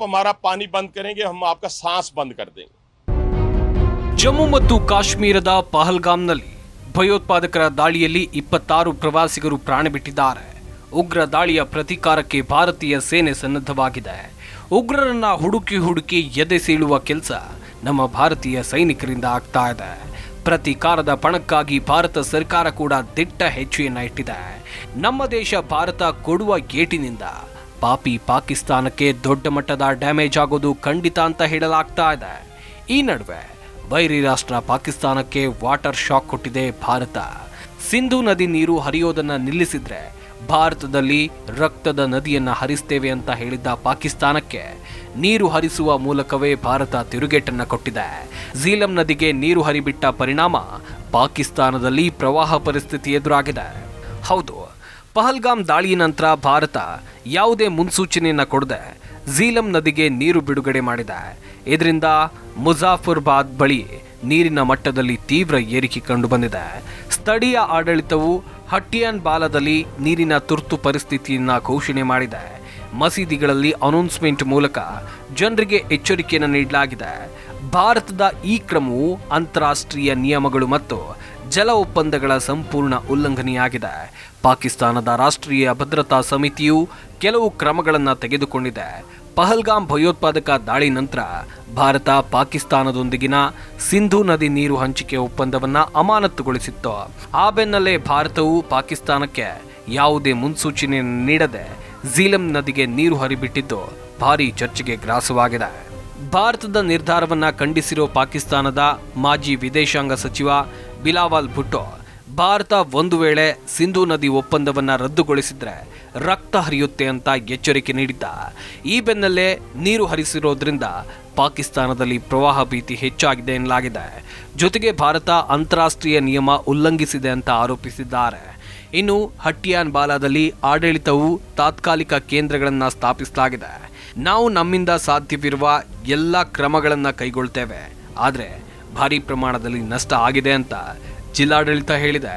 आप हमारा पानी बंद करेंगे हम आपका सांस बंद कर देंगे ಜಮ್ಮು ಮತ್ತು ಕಾಶ್ಮೀರದ ಪಹಲ್ಗಾಮ್ನಲ್ಲಿ ಭಯೋತ್ಪಾದಕರ ದಾಳಿಯಲ್ಲಿ ಇಪ್ಪತ್ತಾರು ಪ್ರವಾಸಿಗರು ಪ್ರಾಣ ಬಿಟ್ಟಿದ್ದಾರೆ ಉಗ್ರ ದಾಳಿಯ ಪ್ರತೀಕಾರಕ್ಕೆ ಭಾರತೀಯ ಸೇನೆ ಸನ್ನದ್ಧವಾಗಿದೆ ಉಗ್ರರನ್ನ ಹುಡುಕಿ ಹುಡುಕಿ ಎದೆ ಸೀಳುವ ಕೆಲಸ ನಮ್ಮ ಭಾರತೀಯ ಸೈನಿಕರಿಂದ ಆಗ್ತಾ ಇದೆ ಪ್ರತೀಕಾರದ ಪಣಕ್ಕಾಗಿ ಭಾರತ ಸರ್ಕಾರ ಕೂಡ ದಿಟ್ಟ ಹೆಜ್ಜೆಯನ್ನ ಇಟ್ಟಿದೆ ನಮ್ಮ ದೇಶ ಭಾರತ ಕೊಡುವ ಏಟಿನಿಂದ ಪಾಪಿ ಪಾಕಿಸ್ತಾನಕ್ಕೆ ದೊಡ್ಡ ಮಟ್ಟದ ಡ್ಯಾಮೇಜ್ ಆಗೋದು ಖಂಡಿತ ಅಂತ ಹೇಳಲಾಗ್ತಾ ಇದೆ. ಈ ನಡುವೆ ವೈರಿ ರಾಷ್ಟ್ರ ಪಾಕಿಸ್ತಾನಕ್ಕೆ ವಾಟರ್ ಶಾಕ್ ಕೊಟ್ಟಿದೆ ಭಾರತ. ಸಿಂಧು ನದಿ ನೀರು ಹರಿಯೋದನ್ನ ನಿಲ್ಲಿಸಿದ್ರೆ ಭಾರತದಲ್ಲಿ ರಕ್ತದ ನದಿಯನ್ನ ಹರಿಸ್ತೇವೆ ಅಂತ ಹೇಳಿದ್ದ ಪಾಕಿಸ್ತಾನಕ್ಕೆ ನೀರು ಹರಿಸುವ ಮೂಲಕವೇ ಭಾರತ ತಿರುಗೇಟನ್ನ ಕೊಟ್ಟಿದೆ. ಝೀಲಂ ನದಿಗೆ ನೀರು ಹರಿಬಿಟ್ಟ ಪರಿಣಾಮ ಪಾಕಿಸ್ತಾನದಲ್ಲಿ ಪ್ರವಾಹ ಪರಿಸ್ಥಿತಿ ಎದುರಾಗಿದೆ. ಹೌದು, ಪಹಲ್ಗಾಮ್ ದಾಳಿ ನಂತರ ಭಾರತ ಯಾವುದೇ ಮುನ್ಸೂಚನೆಯನ್ನ ಕೊಡದೆ ಝೀಲಂ ನದಿಗೆ ನೀರು ಬಿಡುಗಡೆ ಮಾಡಿದೆ. ಇದರಿಂದ ಮುಜಾಫರ್ಬಾದ್ ಬಳಿ ನೀರಿನ ಮಟ್ಟದಲ್ಲಿ ತೀವ್ರ ಏರಿಕೆ ಕಂಡುಬಂದಿದೆ ಸ್ಥಳೀಯ ಆಡಳಿತವು ಹಟ್ಟಿಯಾನ್ ಬಾಲದಲ್ಲಿ ನೀರಿನ ತುರ್ತು ಪರಿಸ್ಥಿತಿಯನ್ನು ಘೋಷಣೆ ಮಾಡಿದೆ. ಮಸೀದಿಗಳಲ್ಲಿ ಅನೌನ್ಸ್ಮೆಂಟ್ ಮೂಲಕ ಜನರಿಗೆ ಎಚ್ಚರಿಕೆಯನ್ನು ನೀಡಲಾಗಿದೆ. ಭಾರತದ ಈ ಕ್ರಮವು ಅಂತಾರಾಷ್ಟ್ರೀಯ ನಿಯಮಗಳು ಮತ್ತು ಜಲ ಒಪ್ಪಂದಗಳ ಸಂಪೂರ್ಣ ಉಲ್ಲಂಘನೆಯಾಗಿದೆ. ಪಾಕಿಸ್ತಾನದ ರಾಷ್ಟ್ರೀಯ ಭದ್ರತಾ ಸಮಿತಿಯು ಕೆಲವು ಕ್ರಮಗಳನ್ನು ತೆಗೆದುಕೊಂಡಿದೆ. ಪಹಲ್ಗಾಮ್ ಭಯೋತ್ಪಾದಕ ದಾಳಿ ನಂತರ ಭಾರತ ಪಾಕಿಸ್ತಾನದೊಂದಿಗಿನ ಸಿಂಧು ನದಿ ನೀರು ಹಂಚಿಕೆ ಒಪ್ಪಂದವನ್ನ ಅಮಾನತುಗೊಳಿಸಿತ್ತು. ಆ ಬೆನ್ನಲ್ಲೇ ಭಾರತವು ಪಾಕಿಸ್ತಾನಕ್ಕೆ ಯಾವುದೇ ಮುನ್ಸೂಚನೆ ನೀಡದೆ ಝೀಲಂ ನದಿಗೆ ನೀರು ಹರಿಬಿಟ್ಟಿದ್ದು ಭಾರಿ ಚರ್ಚೆಗೆ ಗ್ರಾಸವಾಗಿದೆ. ಭಾರತದ ನಿರ್ಧಾರವನ್ನ ಖಂಡಿಸಿರೋ ಪಾಕಿಸ್ತಾನದ ಮಾಜಿ ವಿದೇಶಾಂಗ ಸಚಿವ ಬಿಲಾವಲ್ ಭುಟ್ಟೋ ಭಾರತ ಒಂದು ವೇಳೆ ಸಿಂಧೂ ನದಿ ಒಪ್ಪಂದವನ್ನು ರದ್ದುಗೊಳಿಸಿದರೆ ರಕ್ತ ಹರಿಯುತ್ತೆ ಅಂತ ಎಚ್ಚರಿಕೆ ನೀಡಿದ್ದ. ಈ ಬೆನ್ನಲ್ಲೇ ನೀರು ಹರಿಸಿರೋದ್ರಿಂದ ಪಾಕಿಸ್ತಾನದಲ್ಲಿ ಪ್ರವಾಹ ಭೀತಿ ಹೆಚ್ಚಾಗಿದೆ ಎನ್ನಲಾಗಿದೆ. ಜೊತೆಗೆ ಭಾರತ ಅಂತಾರಾಷ್ಟ್ರೀಯ ನಿಯಮ ಉಲ್ಲಂಘಿಸಿದೆ ಅಂತ ಆರೋಪಿಸಿದ್ದಾರೆ. ಇನ್ನು ಹಟ್ಟಿಯಾನ್ ಬಾಲಾದಲ್ಲಿ ಆಡಳಿತವು ತಾತ್ಕಾಲಿಕ ಕೇಂದ್ರಗಳನ್ನು ಸ್ಥಾಪಿಸಲಾಗಿದೆ. ನಾವು ನಮ್ಮಿಂದ ಸಾಧ್ಯವಿರುವ ಎಲ್ಲ ಕ್ರಮಗಳನ್ನು ಕೈಗೊಳ್ತೇವೆ. ಆದರೆ ಭಾರಿ ಪ್ರಮಾಣದಲ್ಲಿ ನಷ್ಟ ಆಗಿದೆ ಅಂತ ಜಿಲ್ಲಾಡಳಿತ ಹೇಳಿದೆ.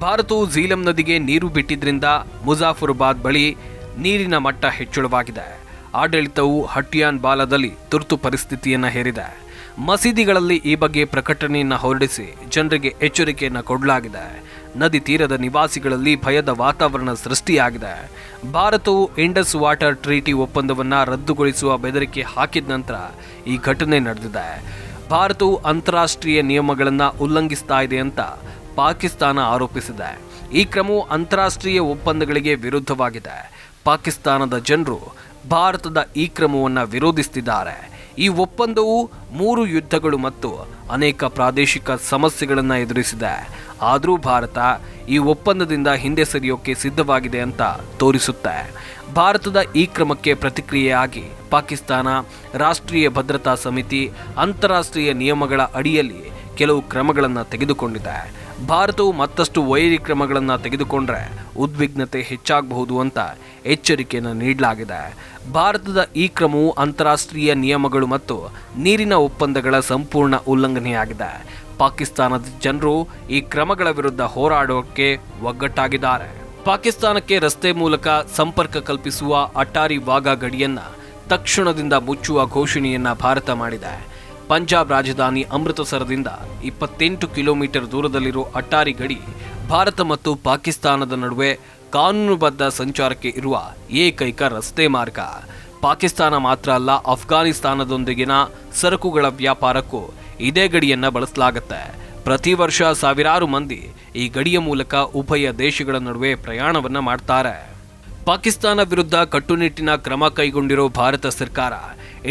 ಭಾರತವು ಝೀಲಂ ನದಿಗೆ ನೀರು ಬಿಟ್ಟಿದ್ದರಿಂದ ಮುಜಾಫರ್ಬಾದ್ ಬಳಿ ನೀರಿನ ಮಟ್ಟ ಹೆಚ್ಚಳವಾಗಿದೆ. ಆಡಳಿತವು ಹಟ್ಟಿಯಾನ್ ಬಾಲದಲ್ಲಿ ತುರ್ತು ಪರಿಸ್ಥಿತಿಯನ್ನು ಹೇರಿದೆ. ಮಸೀದಿಗಳಲ್ಲಿ ಈ ಬಗ್ಗೆ ಪ್ರಕಟಣೆಯನ್ನು ಹೊರಡಿಸಿ ಜನರಿಗೆ ಎಚ್ಚರಿಕೆಯನ್ನು ಕೊಡಲಾಗಿದೆ. ನದಿ ತೀರದ ನಿವಾಸಿಗಳಲ್ಲಿ ಭಯದ ವಾತಾವರಣ ಸೃಷ್ಟಿಯಾಗಿದೆ. ಭಾರತವು ಇಂಡಸ್ ವಾಟರ್ ಟ್ರೀಟಿ ಒಪ್ಪಂದವನ್ನು ರದ್ದುಗೊಳಿಸುವ ಬೆದರಿಕೆ ಹಾಕಿದ ನಂತರ ಈ ಘಟನೆ ನಡೆದಿದೆ. ಭಾರತವು ಅಂತಾರಾಷ್ಟ್ರೀಯ ನಿಯಮಗಳನ್ನು ಉಲ್ಲಂಘಿಸ್ತಾ ಇದೆ ಅಂತ ಪಾಕಿಸ್ತಾನ ಆರೋಪಿಸಿದೆ. ಈ ಕ್ರಮವು ಅಂತಾರಾಷ್ಟ್ರೀಯ ಒಪ್ಪಂದಗಳಿಗೆ ವಿರುದ್ಧವಾಗಿದೆ. ಪಾಕಿಸ್ತಾನದ ಜನರು ಭಾರತದ ಈ ಕ್ರಮವನ್ನು ವಿರೋಧಿಸುತ್ತಿದ್ದಾರೆ ಈ ಒಪ್ಪಂದವು ಮೂರು ಯುದ್ಧಗಳು ಮತ್ತು ಅನೇಕ ಪ್ರಾದೇಶಿಕ ಸಮಸ್ಯೆಗಳನ್ನು ಎದುರಿಸಿದೆ. ಆದರೂ ಭಾರತ ಈ ಒಪ್ಪಂದದಿಂದ ಹಿಂದೆ ಸರಿಯೋಕೆ ಸಿದ್ಧವಾಗಿದೆ ಅಂತ ತೋರಿಸುತ್ತೆ. ಭಾರತದ ಈ ಕ್ರಮಕ್ಕೆ ಪ್ರತಿಕ್ರಿಯೆಯಾಗಿ ಪಾಕಿಸ್ತಾನ, ರಾಷ್ಟ್ರೀಯ ಭದ್ರತಾ ಸಮಿತಿ, ಅಂತಾರಾಷ್ಟ್ರೀಯ ನಿಯಮಗಳ ಅಡಿಯಲ್ಲಿ ಕೆಲವು ಕ್ರಮಗಳನ್ನು ತೆಗೆದುಕೊಂಡಿದೆ. ಭಾರತವು ಮತ್ತಷ್ಟು ವೈರಿ ಕ್ರಮಗಳನ್ನು ತೆಗೆದುಕೊಂಡ್ರೆ ಉದ್ವಿಗ್ನತೆ ಹೆಚ್ಚಾಗಬಹುದು ಅಂತ ಎಚ್ಚರಿಕೆಯನ್ನು ನೀಡಲಾಗಿದೆ. ಭಾರತದ ಈ ಕ್ರಮವು ಅಂತಾರಾಷ್ಟ್ರೀಯ ನಿಯಮಗಳು ಮತ್ತು ನೀರಿನ ಒಪ್ಪಂದಗಳ ಸಂಪೂರ್ಣ ಉಲ್ಲಂಘನೆಯಾಗಿದೆ. ಪಾಕಿಸ್ತಾನದ ಜನರು ಈ ಕ್ರಮಗಳ ವಿರುದ್ಧ ಹೋರಾಡೋಕ್ಕೆ ಒಗ್ಗಟ್ಟಾಗಿದ್ದಾರೆ. ಪಾಕಿಸ್ತಾನಕ್ಕೆ ರಸ್ತೆ ಮೂಲಕ ಸಂಪರ್ಕ ಕಲ್ಪಿಸುವ ಅಟ್ಟಾರಿ ವಾಘಾ ಗಡಿಯನ್ನ ತಕ್ಷಣದಿಂದ ಮುಚ್ಚುವ ಘೋಷಣೆಯನ್ನು ಭಾರತ ಮಾಡಿದೆ. ಪಂಜಾಬ್ ರಾಜಧಾನಿ ಅಮೃತಸರದಿಂದ ಇಪ್ಪತ್ತೆಂಟು ಕಿಲೋಮೀಟರ್ ದೂರದಲ್ಲಿರೋ ಅಟ್ಟಾರಿ ಗಡಿ ಭಾರತ ಮತ್ತು ಪಾಕಿಸ್ತಾನದ ನಡುವೆ ಕಾನೂನುಬದ್ಧ ಸಂಚಾರಕ್ಕೆ ಇರುವ ಏಕೈಕ ರಸ್ತೆ ಮಾರ್ಗ. ಪಾಕಿಸ್ತಾನ ಮಾತ್ರ ಅಲ್ಲ ಅಫ್ಘಾನಿಸ್ತಾನದೊಂದಿಗಿನ ಸರಕುಗಳ ವ್ಯಾಪಾರಕ್ಕೂ ಇದೇ ಗಡಿಯನ್ನ ಬಳಸಲಾಗುತ್ತೆ. ಪ್ರತಿ ವರ್ಷ ಸಾವಿರಾರು ಮಂದಿ ಈ ಗಡಿಯ ಮೂಲಕ ಉಭಯ ದೇಶಗಳ ನಡುವೆ ಪ್ರಯಾಣವನ್ನು ಮಾಡ್ತಾರೆ. ಪಾಕಿಸ್ತಾನ ವಿರುದ್ಧ ಕಟ್ಟುನಿಟ್ಟಿನ ಕ್ರಮ ಕೈಗೊಂಡಿರೋ ಭಾರತ ಸರ್ಕಾರ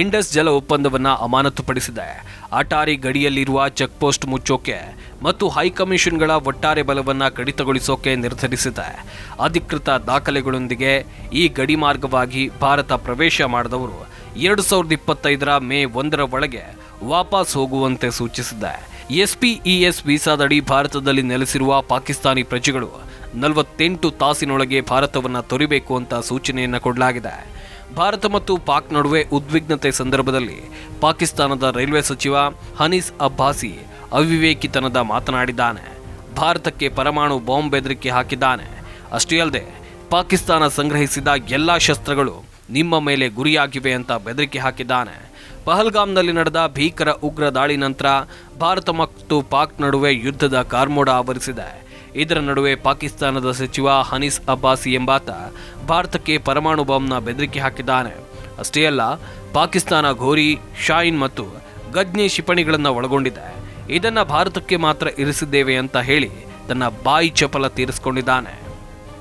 ಇಂಡಸ್ ಜಲ ಒಪ್ಪಂದವನ್ನು ಅಮಾನತುಪಡಿಸಿದೆ. ಅಟಾರಿ ಗಡಿಯಲ್ಲಿರುವ ಚೆಕ್ ಪೋಸ್ಟ್ ಮುಚ್ಚೋಕೆ ಮತ್ತು ಹೈಕಮಿಷನ್ಗಳ ಒಟ್ಟಾರೆ ಬಲವನ್ನು ಕಡಿತಗೊಳಿಸೋಕೆ ನಿರ್ಧರಿಸಿದೆ. ಅಧಿಕೃತ ದಾಖಲೆಗಳೊಂದಿಗೆ ಈ ಗಡಿ ಮಾರ್ಗವಾಗಿ ಭಾರತ ಪ್ರವೇಶ ಮಾಡಿದವರು ಎರಡು ಸಾವಿರದ ಇಪ್ಪತ್ತೈದರ ಮೇ ಒಂದರ ಒಳಗೆ ವಾಪಸ್ ಹೋಗುವಂತೆ ಸೂಚಿಸಿದೆ. ಎಸ್ಪಿಇಎಸ್ ವೀಸಾದಡಿ ಭಾರತದಲ್ಲಿ ನೆಲೆಸಿರುವ ಪಾಕಿಸ್ತಾನಿ ಪ್ರಜೆಗಳು ನಲವತ್ತೆಂಟು ತಾಸಿನೊಳಗೆ ಭಾರತವನ್ನು ತೊರಿಬೇಕು ಅಂತ ಸೂಚನೆಯನ್ನು ಕೊಡಲಾಗಿದೆ. ಭಾರತ ಮತ್ತು ಪಾಕ್ ನಡುವೆ ಉದ್ವಿಗ್ನತೆ ಸಂದರ್ಭದಲ್ಲಿ ಪಾಕಿಸ್ತಾನದ ರೈಲ್ವೆ ಸಚಿವ ಹನೀಸ್ ಅಬ್ಬಾಸಿ ಅವಿವೇಕಿತನದ ಮಾತನಾಡಿದ್ದಾನೆ. ಭಾರತಕ್ಕೆ ಪರಮಾಣು ಬಾಂಬ್ ಬೆದರಿಕೆ ಹಾಕಿದ್ದಾನೆ. ಅಷ್ಟೇ ಅಲ್ಲದೆ, ಪಾಕಿಸ್ತಾನ ಸಂಗ್ರಹಿಸಿದ ಎಲ್ಲ ಶಸ್ತ್ರಗಳು ನಿಮ್ಮ ಮೇಲೆ ಗುರಿಯಾಗಿವೆ ಅಂತ ಬೆದರಿಕೆ ಹಾಕಿದ್ದಾನೆ. ಪಹಲ್ಗಾಮ್ನಲ್ಲಿ ನಡೆದ ಭೀಕರ ಉಗ್ರ ದಾಳಿ ನಂತರ ಭಾರತ ಮತ್ತು ಪಾಕ್ ನಡುವೆ ಯುದ್ಧದ ಕಾರ್ಮೋಡ ಆವರಿಸಿದೆ. ಇದರ ನಡುವೆ ಪಾಕಿಸ್ತಾನದ ಸಚಿವ ಹನೀಸ್ ಅಬ್ಬಾಸಿ ಎಂಬಾತ ಭಾರತಕ್ಕೆ ಪರಮಾಣು ಬಾಂಬ್ನ ಬೆದರಿಕೆ ಹಾಕಿದ್ದಾನೆ. ಅಷ್ಟೇ ಅಲ್ಲ, ಪಾಕಿಸ್ತಾನ ಘೋರಿ, ಶಾಯಿನ್ ಮತ್ತು ಗಜ್ನಿ ಕ್ಷಿಪಣಿಗಳನ್ನು ಒಳಗೊಂಡಿದೆ. ಇದನ್ನು ಭಾರತಕ್ಕೆ ಮಾತ್ರ ಇರಿಸಿದ್ದೇವೆ ಅಂತ ಹೇಳಿ ತನ್ನ ಬಾಯಿ ಚಪಲ ತೀರಿಸಿಕೊಂಡಿದ್ದಾನೆ.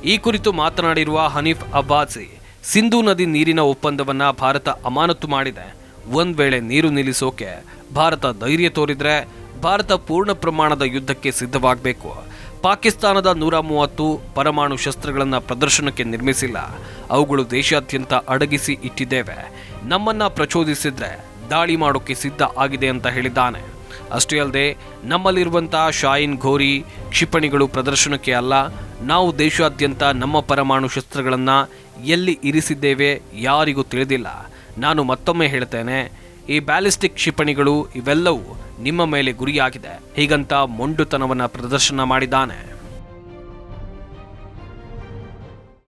ಈ ಕುರಿತು ಮಾತನಾಡಿರುವ ಹನೀಫ್ ಅಬ್ಬಾಸಿ, ಸಿಂಧೂ ನದಿ ನೀರಿನ ಒಪ್ಪಂದವನ್ನ ಭಾರತ ಅಮಾನತು ಮಾಡಿದೆ. ಒಂದು ವೇಳೆ ನೀರು ನಿಲ್ಲಿಸೋಕೆ ಭಾರತ ಧೈರ್ಯ ತೋರಿದ್ರೆ ಭಾರತ ಪೂರ್ಣ ಪ್ರಮಾಣದ ಯುದ್ಧಕ್ಕೆ ಸಿದ್ಧವಾಗಬೇಕು. ಪಾಕಿಸ್ತಾನದ ನೂರ ಮೂವತ್ತು ಪರಮಾಣು ಶಸ್ತ್ರಗಳನ್ನು ಪ್ರದರ್ಶನಕ್ಕೆ ನಿರ್ಮಿಸಿಲ್ಲ. ಅವುಗಳು ದೇಶಾದ್ಯಂತ ಅಡಗಿಸಿ ಇಟ್ಟಿದ್ದೇವೆ. ನಮ್ಮನ್ನ ಪ್ರಚೋದಿಸಿದ್ರೆ ದಾಳಿ ಮಾಡೋಕ್ಕೆ ಸಿದ್ಧ ಆಗಿದೆ ಅಂತ ಹೇಳಿದ್ದಾನೆ. ಅಷ್ಟೇ ಅಲ್ಲದೆ ನಮ್ಮಲ್ಲಿರುವಂತಹ ಶಾಯಿನ್ ಘೋರಿ ಕ್ಷಿಪಣಿಗಳು ಪ್ರದರ್ಶನಕ್ಕೆ ಅಲ್ಲ, ನಾವು ದೇಶಾದ್ಯಂತ ನಮ್ಮ ಪರಮಾಣು ಶಸ್ತ್ರಗಳನ್ನು ಎಲ್ಲಿ ಇರಿಸಿದ್ದೇವೆ ಯಾರಿಗೂ ತಿಳಿದಿಲ್ಲ. ನಾನು ಮತ್ತೊಮ್ಮೆ ಹೇಳ್ತೇನೆ ಈ ಬ್ಯಾಲಿಸ್ಟಿಕ್ ಕ್ಷಿಪಣಿಗಳು ಇವೆಲ್ಲವೂ ನಿಮ್ಮ ಮೇಲೆ ಗುರಿಯಾಗಿದೆ. ಹೀಗಂತ ಮೊಂಡುತನವನ್ನ ಪ್ರದರ್ಶನ ಮಾಡಿದ್ದಾನೆ.